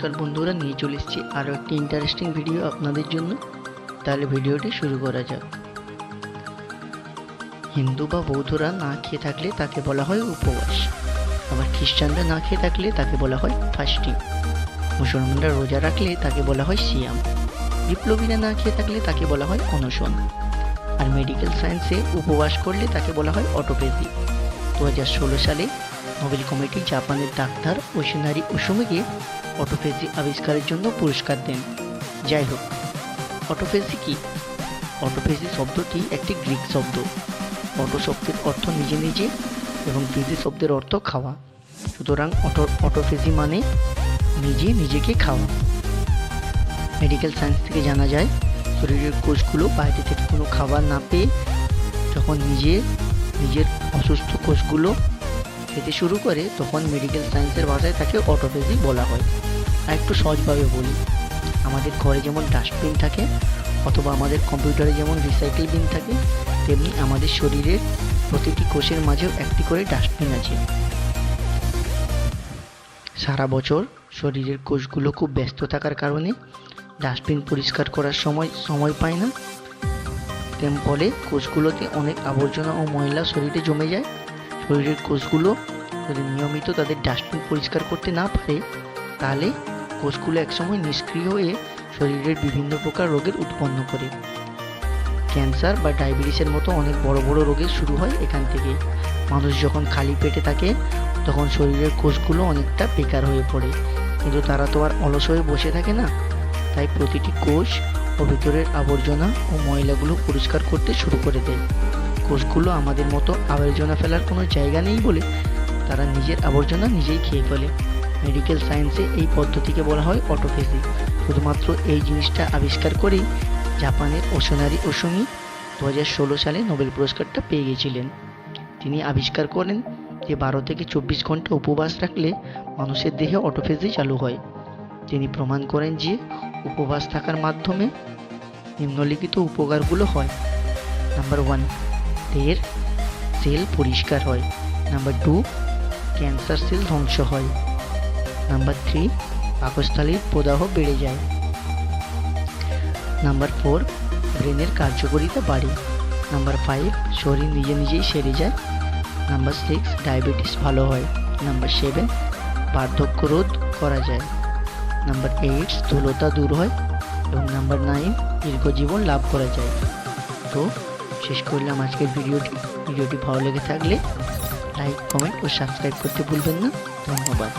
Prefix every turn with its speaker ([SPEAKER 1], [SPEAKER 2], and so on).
[SPEAKER 1] নমস্কার বন্ধুরা, নিয়ে চলে এসেছি আরও একটি ইন্টারেস্টিং ভিডিও আপনাদের জন্য। তাহলে ভিডিওটি শুরু করা যাক। হিন্দু বা বৌদ্ধরা না খেয়ে থাকলে তাকে বলা হয় উপবাস। আবার খ্রিস্টানরা না খেয়ে থাকলে তাকে বলা হয় ফাস্টিং মুসলমানরা রোজা রাখলে তাকে বলা হয় সিয়াম। বিপ্লবীরা না খেয়ে থাকলে তাকে বলা হয় অনশন। আর মেডিকেল সায়েন্সে উপবাস করলে তাকে বলা হয় অটোপ্যাথি। দু সালে নোবেল কমিটি জাপানের ডাক্তার ওশিনারি উসুমিকে অটোফেজি আবিষ্কারের জন্য পুরস্কার দেন। যাই হোক অটোফেজি কি? অটোফেজি শব্দটি একটি গ্রিক শব্দ। অটো শব্দের অর্থ নিজে নিজে এবং ফেজি শব্দের অর্থ খাওয়া। সুতরাং অটো অটোফেজি মানে নিজে নিজেকে খাওয়া। মেডিকেল সায়েন্স থেকে জানা যায়, শরীরের কোষগুলো বাইরে থেকে কোনো খাবার না পেয়ে যখন নিজে, নিজের অসুস্থ কোষগুলো খেতে শুরু করে তখন মেডিকেল সায়েন্সের ভাষায় তাকে অটোফেজি বলা হয়। আর একটু সহজভাবে বলি, আমাদের ঘরে যেমন ডাস্টবিন থাকে অথবা আমাদের কম্পিউটারে যেমন রিসাইকেল বিন থাকে, তেমনি আমাদের শরীরের প্রতিটি কোষের মাঝেও একটি করে ডাস্টবিন আছে। সারা বছর শরীরের কোষগুলো খুব ব্যস্ত থাকার কারণে ডাস্টবিন পরিষ্কার করার সময় সময় পায় না। তেম ফলে কোষগুলোতে অনেক আবর্জনা ও ময়লা শরীরে জমে যায়। শরীরের কোষগুলো যদি নিয়মিত তাদের ডাস্টবিন পরিষ্কার করতে না পারে, তাহলে কোষগুলো একসময় নিষ্ক্রিয় হয়ে শরীরের বিভিন্ন প্রকার রোগের উৎপন্ন করে। ক্যান্সার বা ডায়াবেটিসের মতো অনেক বড় বড় রোগের শুরু হয় এখান থেকে। মানুষ যখন খালি পেটে থাকে, তখন শরীরের কোষগুলো অনেকটা বেকার হয়ে পড়ে। কিন্তু তারা তো আর অলস হয়ে বসে থাকে না। তাই প্রতিটি কোষ ও ভিতরের আবর্জনা ও ময়লাগুলো পরিষ্কার করতে শুরু করে দেয়। কোষগুলো আমাদের মতো আবর্জনা ফেলার কোনো জায়গা নেই বলে তারা নিজের আবর্জনা নিজেই খেয়ে ফেলে। মেডিকেল সায়েন্সে এই পদ্ধতিকে বলা হয় অটোফেজি শুধুমাত্র এই জিনিসটা আবিষ্কার করেই জাপানের ওশনারি ওসুমি দু হাজার ষোলো সালে নোবেল পুরস্কারটা পেয়ে গিয়েছিলেন। তিনি আবিষ্কার করেন যে বারো থেকে চব্বিশ ঘণ্টা উপবাস রাখলে মানুষের দেহে অটোফেজি চালু হয়। তিনি প্রমাণ করেন যে উপবাস থাকার মাধ্যমে নিম্নলিখিত উপকারগুলো হয়। নাম্বার ওয়ান দেহের সেল পরিষ্কার হয়। নাম্বার টু ক্যান্সার সেল ধ্বংস হয়। নাম্বার থ্রি পাকস্থলীর প্রদাহ বেড়ে যায়। নাম্বার ফোর ব্রেনের কার্যকারিতা বাড়ে। নাম্বার ফাইভ শরীর নিজে নিজেই সেরে যায়। নাম্বার সিক্স ডায়াবেটিস ভালো হয়। নাম্বার সেভেন বার্ধক্য রোধ করা যায়। নাম্বার এইট স্থূলতা দূর হয়। এবং নাম্বার নাইন দীর্ঘজীবন লাভ করা যায়। তো শেষ করলাম আজকের ভিডিওটি। ভিডিওটি ভালো লেগে থাকলে লাইক, কমেন্ট ও সাবস্ক্রাইব করতে ভুলবেন না। ধন্যবাদ।